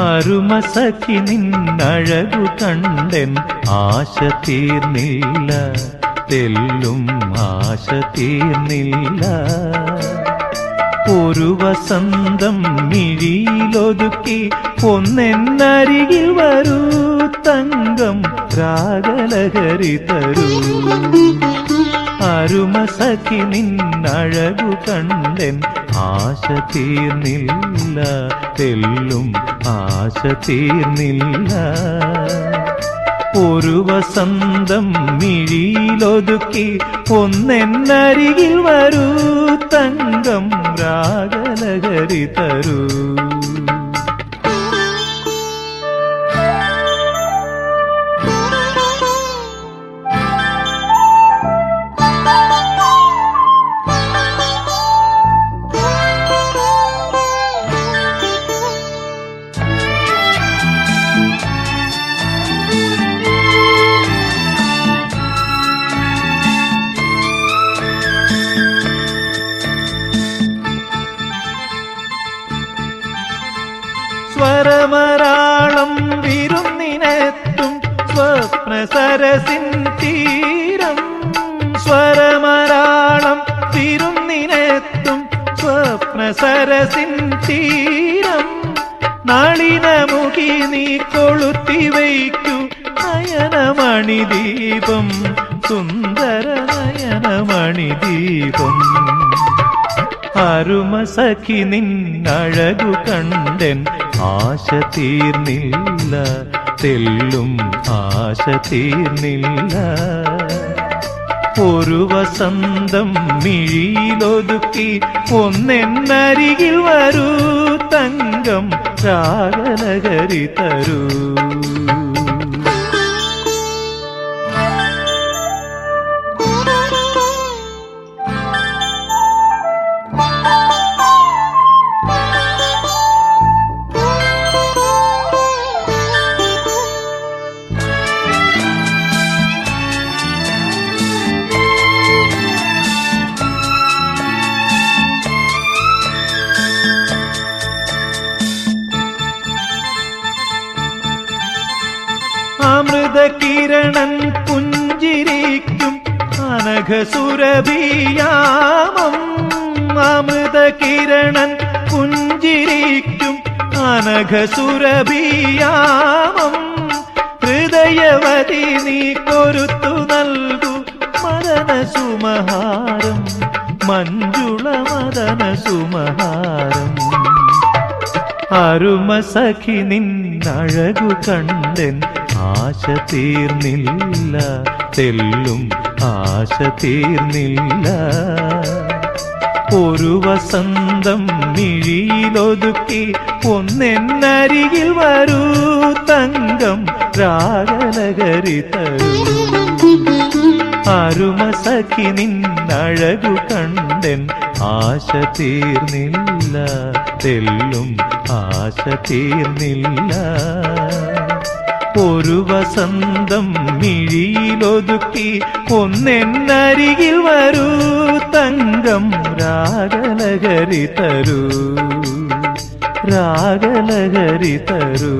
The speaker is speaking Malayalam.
അരുമസഖി നിന്നഴകു കണ്ടൻ ആശ തീർന്നില്ല തെല്ലും ആശ തീർന്നില്ല. ഒരു വസന്തം മിഴിയിലൊതുക്കി ഒന്നെന്നരികിൽ വരൂ തങ്കം രാഗലഹരി തരൂ. അരുമസഖി നിന്നഴകു കണ്ടൻ ആശ തീർന്നില്ല തെല്ലും ആശ തീർന്നില്ല. ഒരു വസന്തം മിഴിയിലൊതുക്കി ഒന്നെന്നരികിൽ വരൂ തങ്കം രാഗലഹരി തരൂ. സ്വരമരാളം വിരുന്നിനെത്തും സ്വപ്ന സരസിൻ തീരം. സ്വരമരാളം വിരുന്നിനെത്തും സ്വപ്ന സരസിൻ തീരം. നളിനമുഖി നീ കൊളുത്തി വയ്ക്കൂ നയനമണി ദീപം സുന്ദര നയനമണി ദീപം. അരുമസഖി നിന്നഴകു കണ്ടൻ ആശ തീർന്നില്ല തെല്ലും ആശ തീർന്നില്ല. ഒരു വസന്തം മിഴിയിലൊതുക്കി ഒന്നെന്നരികിൽ വരൂ തങ്കം രാഗലഹരി തരൂ. കിരണൻ പുഞ്ചിരിക്കും അനഘസുരഭിയാമം. അമൃത കിരണൻ പുഞ്ചിരിക്കും അനഘസുരഭിയാമം. ഹൃദയവതി നീ കൊരുത്തു നൽകു മദന സുമഹാരം മഞ്ജുള മദന സുമഹാരം അരുമസഖി നിന്നഴകു കണ്ടൻ ആശ തീർന്നില്ല തെല്ലും ആശ തീർന്നില്ല. ഒരു വസന്തം മിഴിയിലൊതുക്കി ഒന്നെന്നരികിൽ വരൂ തങ്കം രാഗനഗരി അരുമസഖി നിന്നഴകു കണ്ടൻ ആശ തീർന്നില്ല തെല്ലും ആശ തീർന്നില്ല. ഒരു വസന്തം മിഴിയിലൊതുക്കി ഒന്നെന്നരികിൽ വരൂ തങ്കം രാഗലഹരി തരൂ രാഗലഹരി തരൂ.